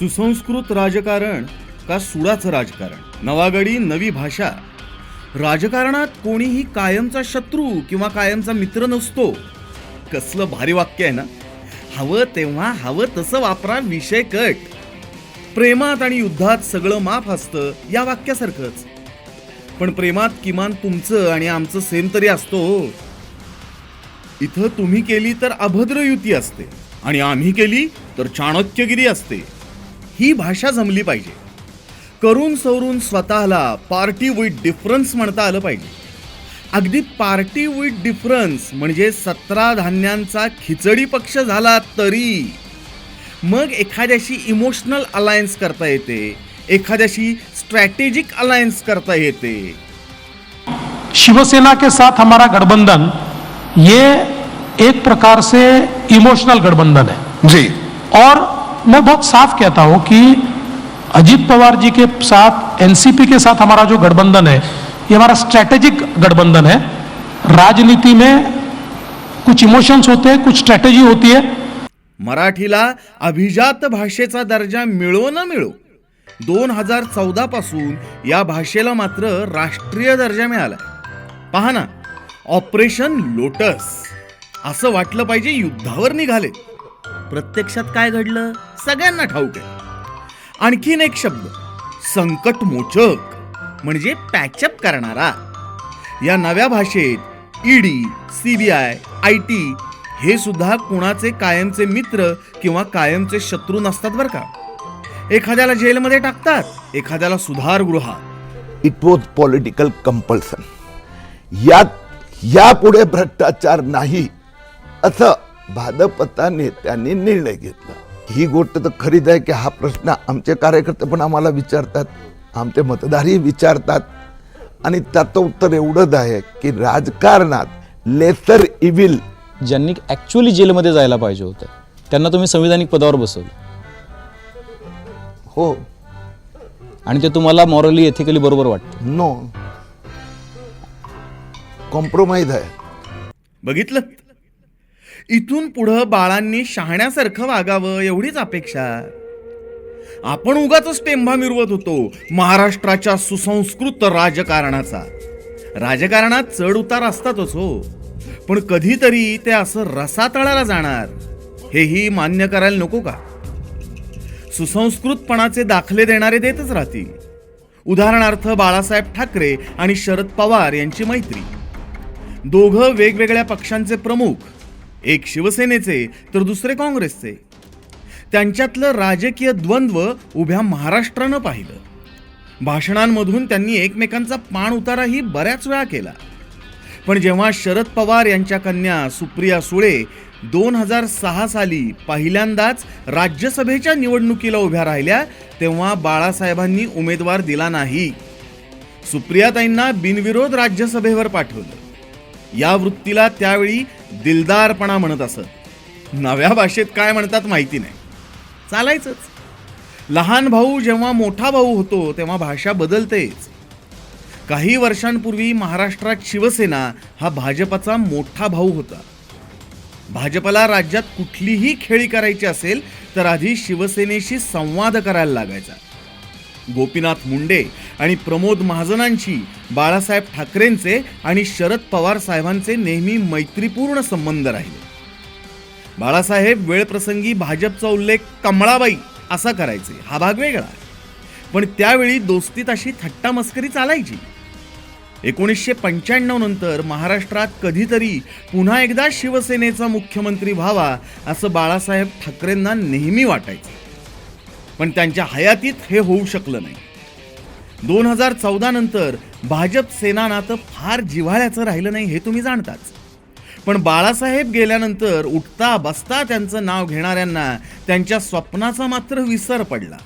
सुसंस्कृत राजकारण का सुडाचं राजकारण? नवागडी नवी भाषा. राजकारणात कोणीही कायमचा शत्रू किंवा कायमचा मित्र नसतो. कसलं भारी वाक्य आहे ना? हवं तेव्हा हवं तसं वापरा विषय कट. प्रेमात आणि युद्धात सगळं माफ असतं या वाक्यासारखंच. पण प्रेमात किमान तुमचं आणि आमचं सेम तरी असतो हो. इथं तुम्ही केली तर अभद्र युती असते. आणि आम्ही केली तर चाणक्यगिरी असते. ही भाषा जमली पाहिजे. करून सवरून स्वतःला पार्टी विथ डिफरन्स म्हणता आलं पाहिजे. अगदी पार्टी विथ डिफरन्स म्हणजे सतरा धान्यांचा खिचडी पक्ष झाला तरी मग एखाद्याशी इमोशनल अलायन्स करता येते एखाद्याशी स्ट्रॅटेजिक अलायन्स करता येते. शिवसेना के साथ हमारा गठबंधन ये एक प्रकार से इमोशनल गठबंधन है। जी। और मैं बहुत साफ कहता हूं कि अजीत पवार जी के साथ एनसीपी के साथ हमारा जो गठबंधन है ये हमारा स्ट्रैटेजिक गठबंधन है। राजनीति में कुछ इमोशंस होते हैं कुछ स्ट्रैटेजी होती है। मराठीला अभिजात भाषेचा दर्जा मिळो ना मिळो दोन हजार चौदा पासून या भाषेला मात्र राष्ट्रीय दर्जा मिळाला. पहा ना ऑपरेशन लोटस असं वाटलं पाहिजे युद्धावर निघाले. प्रत्यक्षात काय घडलं? सगळ्यांना ठाऊक आहे. आणखीन एक शब्द संकट मोचक म्हणजे पॅचअप करणारा. या नव्या भाषेत ईडी बी आय टी हे सुद्धा कुणाचे कायमचे मित्र किंवा कायमचे शत्रू नसतात बरं का? एखाद्याला जेलमध्ये टाकतात एखाद्याला सुधारगृहात. इट वॉज पॉलिटिकल कंपल्सन यात यापुढे भ्रष्टाचार नाही असं भाजपचा नेत्यांनी निर्णय घेतला. ही गोष्ट तर खरीच आहे की हा प्रश्न आमचे कार्यकर्ते पण आम्हाला विचारतात. आमचे मतदारही विचारतात. आणि त्याचं उत्तर एवढंच आहे की राजकारणात लेसर इव्हिल ज्यांनी ॲक्च्युली जेलमध्ये जायला पाहिजे होतं त्यांना तुम्ही संविधानिक पदावर बसवलं. हो. आणि ते तुम्हाला मॉरली एथिकली बरोबर वाटतं. नो कॉम्प्रोमाइज आहे. बघितलं? इथून पुढं बाळांनी शहाण्यासारखं वागावं एवढीच अपेक्षा. आपण उगाच टेंभा मिरवत होतो महाराष्ट्राच्या सुसंस्कृत राजकारणाचा. राजकारणात चढ उतार असतातच हो. पण कधीतरी ते असं रसातळाला जाणार हेही मान्य करायला नको का? सुसंस्कृतपणाचे दाखले देणारे देतच राहतील. उदाहरणार्थ बाळासाहेब ठाकरे आणि शरद पवार यांची मैत्री. दोघं वेगवेगळ्या पक्षांचे प्रमुख एक शिवसेनेचे तर दुसरे काँग्रेसचे. त्यांच्यातलं राजकीय द्वंद्व उभ्या महाराष्ट्रानं पाहिलं. भाषणांमधून त्यांनी एकमेकांचा पाण उताराही बऱ्याच वेळा केला. पण जेव्हा शरद पवार यांच्या कन्या सुप्रिया सुळे दोन हजार सहा साली पहिल्यांदाच राज्यसभेच्या निवडणुकीला उभ्या राहिल्या तेव्हा बाळासाहेबांनी उमेदवार दिला नाही. सुप्रियाताईंना बिनविरोध राज्यसभेवर पाठवलं. या वृत्तीला त्यावेळी दिलदारपणा म्हणत असत. नव्या भाषेत काय म्हणतात माहिती नाही. चालायचंच. लहान भाऊ जेव्हा मोठा भाऊ होतो तेव्हा भाषा बदलतेच. काही वर्षांपूर्वी महाराष्ट्रात शिवसेना हा भाजपचा मोठा भाऊ होता. भाजपला राज्यात कुठलीही खेळी करायची असेल तर आधी शिवसेनेशी संवाद करायला लागायचा. गोपीनाथ मुंडे आणि प्रमोद महाजनांशी बाळासाहेब ठाकरेंचे आणि शरद पवार साहेबांचे नेहमी मैत्रीपूर्ण संबंध राहिले. बाळासाहेब वेळप्रसंगी भाजपचा उल्लेख कमळाबाई असा करायचे. हा भाग वेगळा पण त्यावेळी दोस्तीत अशी थट्टा मस्करी चालायची. एकोणीसशे पंच्याण्णव नंतर महाराष्ट्रात कधीतरी पुन्हा एकदा शिवसेनेचा मुख्यमंत्री व्हावा असं बाळासाहेब ठाकरेंना नेहमी वाटायचं. पण त्यांच्या हयातीत हे होऊ शकलं नाही. दोन हजार चौदा नंतर भाजप सेना नातं फार जिव्हाळ्याचं राहिलं नाही हे तुम्ही जाणताच. पण बाळासाहेब गेल्यानंतर उठता बसता त्यांचं नाव घेणाऱ्यांना त्यांच्या स्वप्नाचा मात्र विसर पडला.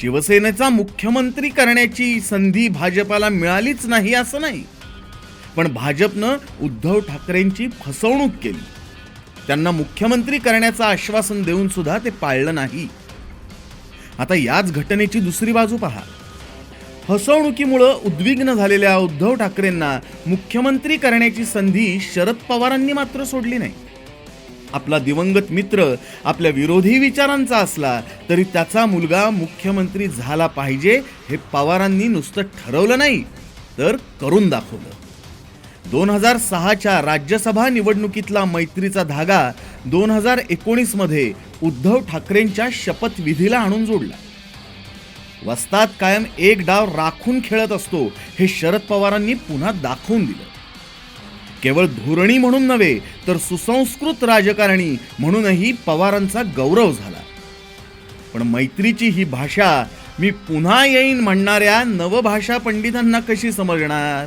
शिवसेनेचा मुख्यमंत्री करण्याची संधी भाजपाला मिळालीच नाही असं नाही. पण भाजपनं उद्धव ठाकरेंची फसवणूक केली. त्यांना मुख्यमंत्री करण्याचं आश्वासन देऊन सुद्धा ते पाळलं नाही. आता याच घटनेची दुसरी बाजू पहा. फसवणुकीमुळं उद्विग्न झालेल्या उद्धव ठाकरेंना मुख्यमंत्री करण्याची संधी शरद पवारांनी मात्र सोडली नाही. आपला दिवंगत मित्र आपल्या विरोधी विचारांचा असला तरी त्याचा मुलगा मुख्यमंत्री झाला पाहिजे हे पवारांनी नुसतं ठरवलं नाही तर करून दाखवलं. दोन हजार सहाच्या राज्यसभा निवडणुकीतला मैत्रीचा धागा दोन हजार एकोणीसमध्ये उद्धव ठाकरेंच्या शपथविधीला आणून जोडला. वस्तात कायम एक डाव राखून खेळत असतो हे शरद पवारांनी पुन्हा दाखवून दिलं. केवळ धोरणी म्हणून नव्हे तर सुसंस्कृत राजकारणी म्हणूनही पवारांचा गौरव झाला. पण मैत्रीची ही भाषा मी पुन्हा येईन म्हणणाऱ्या नवभाषा पंडितांना कशी समजणार?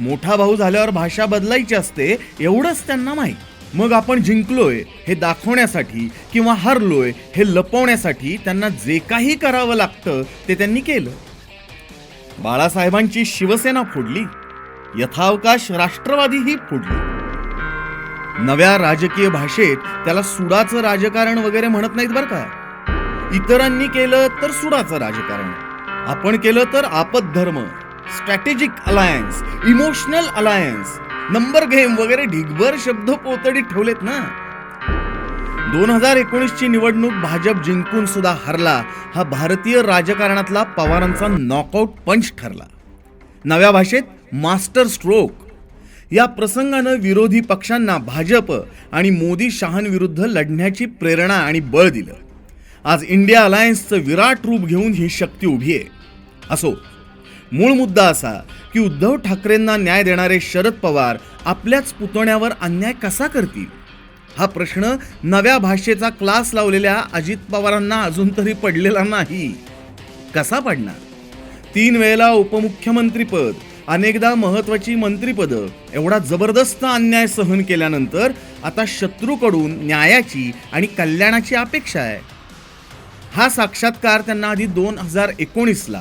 मोठा भाऊ झाल्यावर भाषा बदलायची असते एवढंच त्यांना माहीत. मग आपण जिंकलोय हे दाखवण्यासाठी किंवा हरलोय हे लपवण्यासाठी त्यांना जे काही करावं लागतं ते त्यांनी केलं. बाळासाहेबांची शिवसेना फोडली. यथावकाश राष्ट्रवादीही फोडली. नव्या राजकीय भाषेत त्याला सुडाचं राजकारण वगैरे म्हणत नाहीत बरं का. इतरांनी केलं तर सुडाचं राजकारण. आपण केलं तर आपद्धर्म strategic alliance emotional alliance number game वगैरे ढिगभर शब्द पोतडीत ठेवलेत ना. दोन हजार एकोणीसची निवडणूक भाजप जिंकून सुद्धा हरला. हा भारतीय राजकारणातला पवारांचा नॉकआउट पंच ठरला. नव्या भाषेत मास्टर स्ट्रोक या प्रसंगानं विरोधी पक्षांना भाजप आणि मोदी शहांविरुद्ध लढण्याची प्रेरणा आणि बळ दिलं. आज इंडिया अलायन्सचं विराट रूप घेऊन ही शक्ती उभी आहे. असो मूळ मुद्दा असा की उद्धव ठाकरेंना न्याय देणारे शरद पवार आपल्याच पुतण्यावर अन्याय कसा करतील? हा प्रश्न नव्या भाषेचा क्लास लावलेल्या अजित पवारांना अजून तरी पडलेला नाही. कसा पडणार? तीन वेळेला उपमुख्यमंत्रीपद अनेकदा महत्वाची मंत्रीपदं एवढा जबरदस्त अन्याय सहन केल्यानंतर आता शत्रूकडून न्यायाची आणि कल्याणाची अपेक्षा आहे. हा साक्षात्कार त्यांना आधी दोन हजार एकोणीसला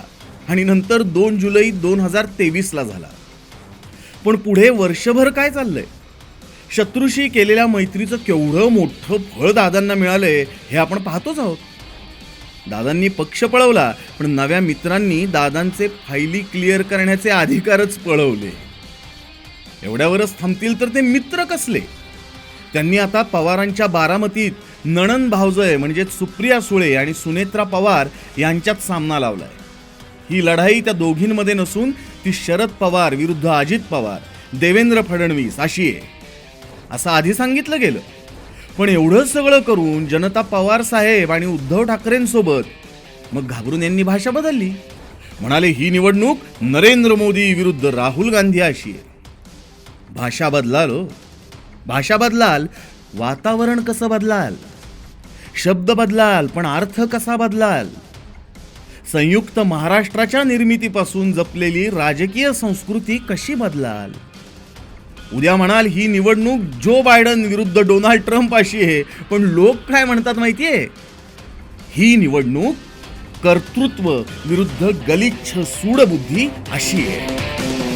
आणि नंतर दोन जुलै दोन हजार तेवीसला झाला. पण पुढे वर्षभर काय चाललंय? शत्रूशी केलेल्या मैत्रीचं केवढं मोठं फळ दादांना मिळालंय हे आपण पाहतोच आहोत. दादांनी पक्ष पळवला पण नव्या मित्रांनी दादांचे फायली क्लिअर करण्याचे अधिकारच पळवले. एवढ्यावरच थांबतील तर ते मित्र कसले? त्यांनी आता पवारांच्या बारामतीत नणन भावजय म्हणजे सुप्रिया सुळे आणि सुनेत्रा पवार यांच्यात सामना लावलाय. ही लढाई त्या दोघींमध्ये नसून ती शरद पवार विरुद्ध अजित पवार देवेंद्र फडणवीस अशी आहे. असं आधी सांगितलं गेलं. पण एवढं सगळं करून जनता पवार साहेब आणि उद्धव ठाकरेंसोबत मग घाबरून यांनी भाषा बदलली. म्हणाले ही निवडणूक नरेंद्र मोदी विरुद्ध राहुल गांधी अशी आहे. भाषा बदलाल हो. भाषा बदलाल वातावरण कसं बदलाल? शब्द बदलाल पण अर्थ कसा बदलाल? संयुक्त महाराष्ट्राच्या निर्मितीपासून जपलेली राजकीय संस्कृती कशी बदलाल? उद्या म्हणाल ही निवडणूक जो बायडन विरुद्ध डोनाल्ड ट्रम्प अशी आहे पण लोक काय म्हणतात माहितीये? ही निवडणूक कर्तृत्व विरुद्ध गलिच्छ सूडबुद्धी अशी आहे.